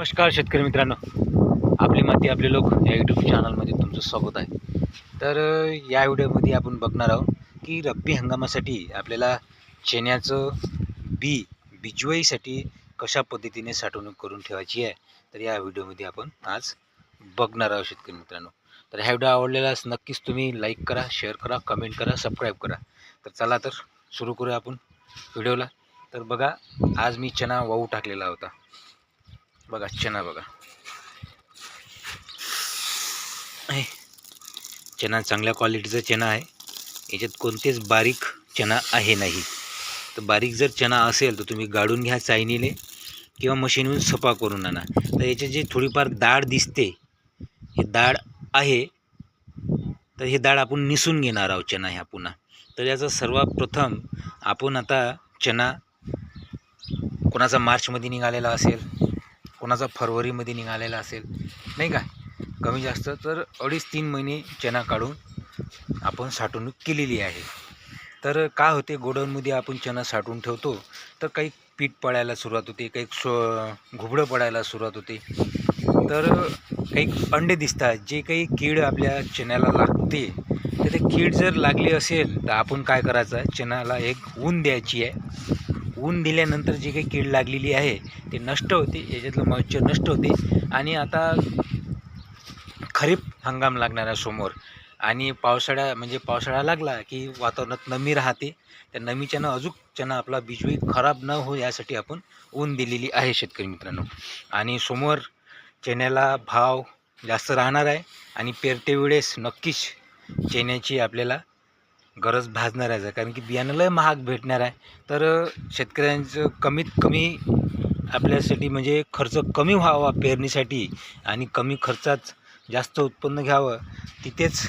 नमस्कार शेतकरी मित्रांनो. आपली माती आपले लोक या यूट्यूब चॅनलमध्ये तुमचं स्वागत आहे. तर या व्हिडिओमध्ये आपण बघणार आहोत की रब्बी हंगामासाठी आपल्याला चण्याचं बी बिजवाईसाठी कशा पद्धतीने साठवणूक करून ठेवायची आहे तर या व्हिडिओमध्ये आपण आज बघणार आहोत शेतकरी मित्रांनो. तर ह्या व्हिडिओ आवडलेलाच नक्कीच तुम्ही लाईक करा शेअर करा कमेंट करा सबस्क्राईब करा. तर चला तर सुरू करूया आपण व्हिडिओला. तर बघा आज मी चना वाहू टाकलेला होता. बघा चना बघा. आहे. चना चांगल्या क्वालिटीचा चना आहे. याच्यात कोणतेच बारीक चना आहे नाही. तर बारीक जर चना असेल तर तुम्ही गाडून घ्या चायनीने किंवा मशीनवरून सफा करून आणा. तर याच्यात जे थोडीफार डाळ दिसते हे डाळ आहे. तर हे डाळ आपण निसून घेणार आहोत चना ह्या पुन्हा. तर याचा सर्वात प्रथम आपण आता चना कोणाचा मार्चमध्ये निघालेला असेल कोणाचा फरवरीमध्ये निघालेला असेल नाही का? कमी जास्त तर अडीच तीन महिने चना काढून आपण साठवणूक केलेली आहे. तर काय होते? गोडाऊनमध्ये आपण चना साठवून ठेवतो तर काही पीठ पडायला सुरुवात होते काही सो घुबडं पडायला सुरुवात होते. तर काही अंडे दिसतात जे काही कीड आपल्या चण्याला लागते तर ते कीड जर लागली असेल तर आपण काय करायचं? चण्याला एक ऊन द्यायची आहे. ऊन दिल्यानंतर जी काही कीड लागलेली आहे ते नष्ट होते याच्यातलं मॉइश्चर नष्ट होते. आणि आता खरीप हंगाम लागणार आहे समोर. आणि पावसाळा म्हणजे पावसाळा लागला की वातावरणात नमी राहते. त्या नमीच्यानं अजून आपला बिजवी खराब न हो यासाठी आपण ऊन दिलेली आहे शेतकरी मित्रांनो. आणि समोर चण्याला भाव जास्त राहणार आहे. आणि पेरते वेळेस नक्कीच चण्याची आपल्याला गरज भासणार आहे कारण की बियाणं लय महाग भेटणार आहे. तर शेतकऱ्यांचं कमीत कमी आपल्यासाठी म्हणजे खर्च कमी व्हावा पेरणीसाठी आणि कमी खर्चात जास्त उत्पन्न घ्यावं. तिथेच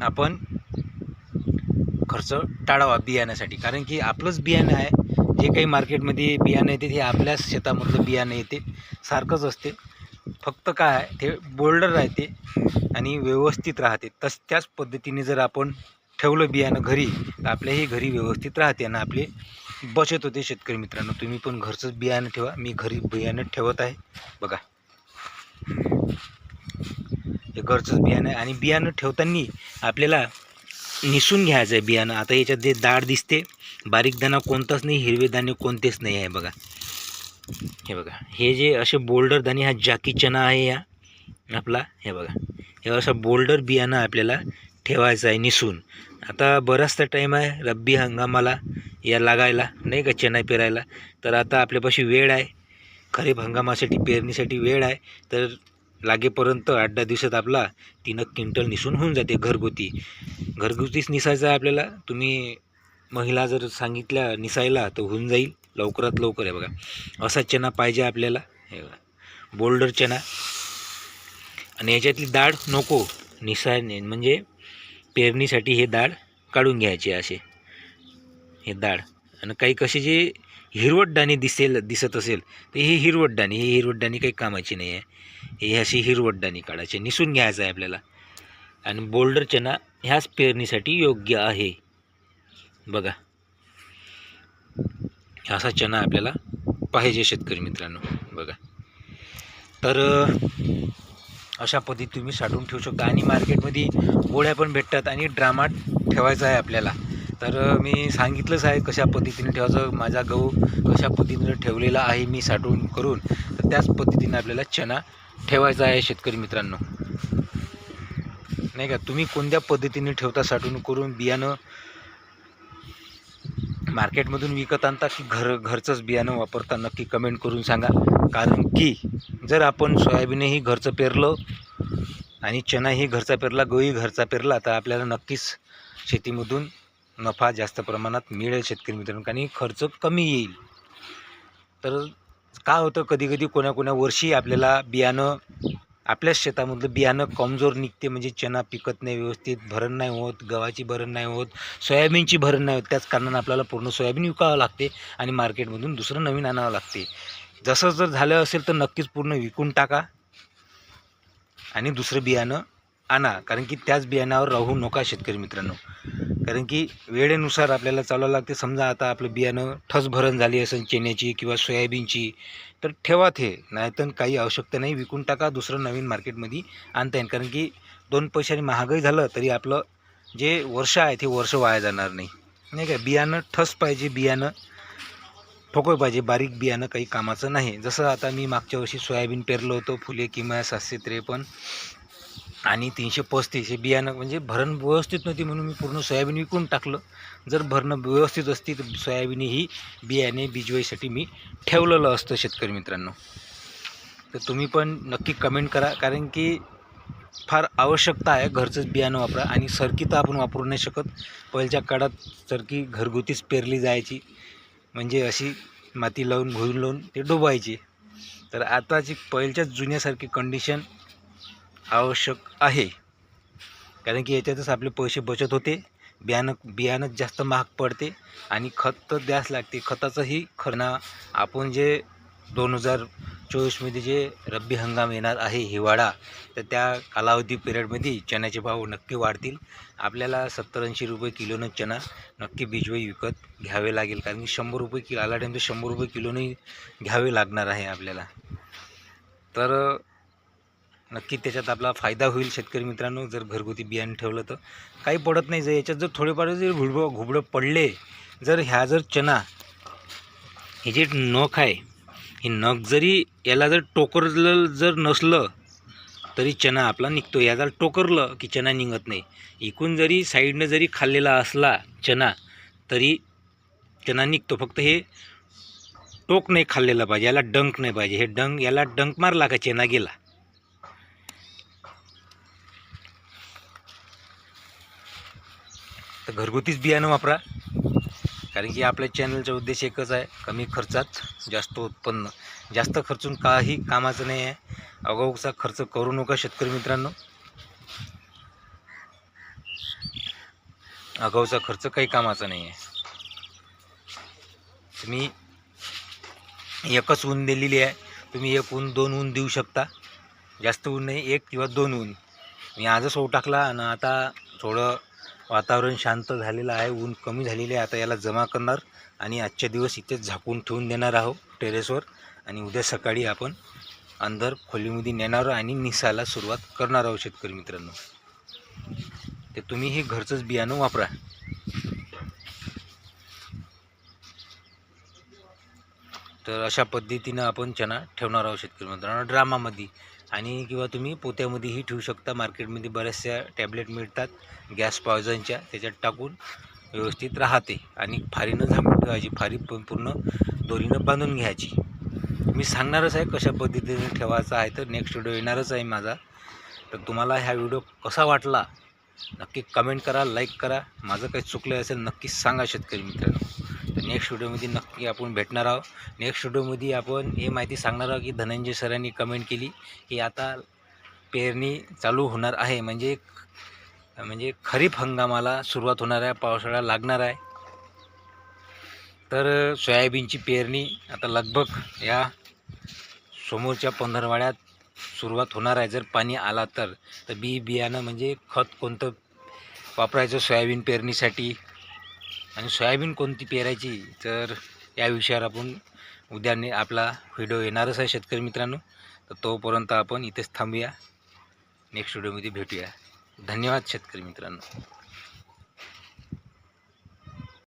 आपण खर्च टाळावा बियाण्यासाठी. कारण की आपलंच बियाणं आहे. जे काही मार्केटमध्ये बियाणं येते ते आपल्याच शेतामधलं बियाणं येते. सारखंच असते. फक्त काय ते बोल्डर राहते आणि व्यवस्थित राहते. तस त्याच पद्धतीने जर आपण ठेवलं बियाणं घरी तर आपल्याही घरी व्यवस्थित राहते आणि आपली बचत होते शेतकरी मित्रांनो. तुम्ही पण घरचंच बियाणं ठेवा. मी घरी बियाणं ठेवत आहे. बघा. हे घरचंच बियाणं आणि बियाणं ठेवताना आपल्याला निसून घ्यायचं आहे बियाणं. आता याच्यात जे दाढ दिसते बारीक दाणा कोणताच नाही हिरवे दाणे कोणतेच नाही आहे बघा. हे बघा. हे जे असे बोल्डर दाणे हा जाकी चना आहे या आपला हे बघा. हे असं बोल्डर बियाणं आपल्याला ठेवायचं आहे निसून. आता बराचसा टाईम आहे रब्बी हंगामाला या लागायला नाही का चना पेरायला. तर आता आपल्यापाशी वेळ आहे. खरीप हंगामासाठी पेरणीसाठी वेळ आहे. तर लागेपर्यंत आठ दहा दिवसात आपला तीन क्विंटल निसून होऊन जाते घरगुती. घरगुतीच निसायचं आहे आपल्याला. तुम्ही महिला जर सांगितल्या निसायला तर होऊन जाईल. लवकरात लवकर आहे बघा. असा चना पाहिजे आपल्याला. हे बघा. बोल्डर चना. आणि याच्यातली डाळ नको. निसा म्हणजे पेरणीसाठी हे डाळ काढून घ्यायचे असे. हे डाळ आणि काही कसे जे हिरवट दाणे दिसेल दिसत असेल तर ही हिरवट दाणे ही हिरवट दाणे काही कामाची नाही आहे. हे अशी हिरवट दाणे काढायची. निसून घ्यायचं आहे आपल्याला. आणि बोल्डर चना ह्याच पेरणीसाठी योग्य आहे. बघा. असा चणा आपल्याला पाहिजे शेतकरी मित्रांनो बघा. तर अशा पद्धती तुम्ही साठवून ठेवू शकता आणि मार्केटमध्ये गोळ्या पण भेटतात आणि ड्रामात ठेवायचा आहे आपल्याला. तर मी सांगितलंच आहे कशा पद्धतीने ठेवायचं माझा गहू कशा पद्धतीने ठेवलेला आहे मी साठवून करून तर त्याच पद्धतीने आपल्याला चना ठेवायचा आहे शेतकरी मित्रांनो. नाही का? तुम्ही कोणत्या पद्धतीने ठेवता साठवून करून बियाणं मार्केटमधून विकत आणता की घर घरचंच बियाणं वापरता नक्की कमेंट करून सांगा. कारण की जर आपण सोयाबीनही घरचं पेरलं आणि चनाही घरचा पेरला गहूही घरचा पेरला तर आपल्याला नक्कीच शेतीमधून नफा जास्त प्रमाणात मिळेल शेतकरी मित्रांनो. आणि खर्च कमी येईल. तर काय होतं? कधी कधी वर्षी आपल्याला बियाणं आपल्याच शेतामधलं बियाणं कमजोर निघते म्हणजे चना पिकत नाही व्यवस्थित भरण नाही होत गव्हाची भरण नाही होत सोयाबीनची भरण नाही होत त्याच कारणानं आपल्याला पूर्ण सोयाबीन विकावं लागते आणि मार्केटमधून दुसरं नवीन आणावं लागते. जसं जर झालं असेल तर नक्कीच पूर्ण विकून टाका आणि दुसरं बियाणं आणा. कारण की त्याच बियाण्यावर राहू नका शेतकरी मित्रांनो. कारण की वेळेनुसार आपल्याला चालावं लागते. समजा आता आपलं बियाणं ठस भरण झाली असेल चण्याची किंवा सोयाबीनची तर ठेवा ते. नाहीतर काही आवश्यकता नाही. विकून टाका दुसरं नवीन मार्केटमध्ये आणता येईल. कारण की दोन पैशांनी महागाई झालं तरी आपलं जे वर्ष आहे ते वर्ष वाया जाणार नाही. नाही का? बियाणं ठस पाहिजे बियाणं ठोकळ पाहिजे. बारीक बियाणं काही कामाचं नाही. जसं आता मी मागच्या वर्षी सोयाबीन पेरलं होतं फुले किंवा सातशे त्रेपन्न. आणि तीनशे पस्तीस हे बियाणं म्हणजे भरण व्यवस्थित नव्हती म्हणून मी पूर्ण सोयाबीन विकून टाकलं. जर भरणं व्यवस्थित असती तर सोयाबीन ही बियाणे बिजवाईसाठी मी ठेवलेलं असतं शेतकरी मित्रांनो. तर तुम्ही पण नक्की कमेंट करा कारण की फार आवश्यकता आहे घरचंच बियाणं वापरा आणि सरकी तर आपण वापरू नाही शकत. पहिल्याच्या काळात सरकी घरगुतीच पेरली जायची. म्हणजे अशी माती लावून भुईन लावून ते डोबायचे. तर आताची पहिल्याच्याच जुन्यासारखी कंडिशन आवश्यक आहे. कारण की याच्यातच आपले पैसे बचत होते बियाणं बियाणं जास्त महाग पडते आणि खत तर द्यास लागते. खताचंही खरणा आपण जे दोन हजार चोवीसमध्ये जे रब्बी हंगाम येणार आहे हिवाळा तर त्या कालावधी पिरियडमध्ये चण्याचे भाव नक्की वाढतील. आपल्याला सत्तर ऐंशी रुपये किलोनं चणा नक्की बिजवाई विकत घ्यावे लागेल. कारण की शंभर रुपये किलो आला टाईम तर शंभर रुपये किलोनंही घ्यावे लागणार आहे आपल्याला. तर नक्की त्याच्यात आपला फायदा होईल शेतकरी मित्रांनो जर घरगुती बियाणं ठेवलं तर. काही पडत नाही जर याच्यात जर थोडेफार जर घुडबं घुबडं पडले जर ह्या जर चना हे जे नख आहे हे नख जरी याला जर टोकरलं जर नसलं तरी चणा आपला निघतो. या जर टोकरलं की चना निघत नाही. इकून जरी साईडनं जरी खाल्लेला असला चना तरी चना निघतो. फक्त हे टोक नाही खाल्लेलं पाहिजे याला डंक नाही पाहिजे. हे डंक याला डंक मारला का चना गेला? तर घरगुतीच बियाणं वापरा. कारण की आपल्या चॅनलचा उद्देश एकच आहे कमी खर्चात जास्त उत्पन्न. जास्त खर्चून काही कामाचं नाही आहे. अगाऊचा खर्च करू नका शेतकरी मित्रांनो. अगाऊचा खर्च काही कामाचा नाही आहे. तुम्ही एकच ऊन दिलेली आहे. तुम्ही एक ऊन दोन ऊन देऊ शकता. जास्त ऊन नाही एक किंवा दोन ऊन. मी आजच होऊ टाकला आणि आता थोडं वातावरण शांत झालेलं आहे ऊन कमी झालेले आहे. आता याला जमा करणार आणि आजच्या दिवस इथेच झाकून ठेवून देणार आहोत टेरेसवर आणि उद्या सकाळी आपण अंदर खोलीमध्ये नेणार आणि निसायला सुरुवात करणार आहोत शेतकरी मित्रांनो. ते तुम्ही हे घरचंच बियाणं वापरा. तर अशा पद्धतीनं आपण चणा ठेवणार आहोत शेतकरी मित्रांनो. ड्रामामध्ये आणि किंवा तुम्ही पोत्यामध्येही ठेवू शकता. मार्केटमध्ये बऱ्याचशा टॅबलेट मिळतात. गॅस पॉयझनच्या त्याच्यात टाकून व्यवस्थित राहते. आणि फारीनं झाकून ठेवायची म्हणजे फारी पूर्ण दोरीनं बांधून घ्यायची. मी सांगणारच आहे कशा पद्धतीने ठेवायचा आहे तर नेक्स्ट व्हिडिओ येणारच आहे माझा. तर तुम्हाला ह्या व्हिडिओ कसा वाटला? नक्की कमेंट करा लाईक करा. माझं काही चुकलं असेल नक्की सांगा शेतकरी मित्रांनो. तर नेक्स्ट व्हिडिओमध्ये नक्की आपण भेटणार आहोत. नेक्स्ट व्हिडिओमध्ये आपण हे माहिती सांगणार आहोत की धनंजय सरांनी कमेंट केली की आता पेरणी चालू होणार आहे. म्हणजे म्हणजे खरीप हंगामाला सुरुवात होणार आहे पावसाळा लागणार आहे. तर सोयाबीनची पेरणी आता लगभग या समोरच्या पंधरवाड्यात सुरुवात होणार आहे. जर पाणी आला तर तर बी बियाणं म्हणजे खत कोणतं वापरायचं सोयाबीन पेरणीसाठी? आणि सोयाबीन कोणती पेरायची तर या विषयावर आपण उद्याने आपला व्हिडिओ येणारच आहे शेतकरी मित्रांनो. तर तोपर्यंत आपण इथेच थांबूया. नेक्स्ट व्हिडिओमध्ये भेटूया. धन्यवाद शेतकरी मित्रांनो.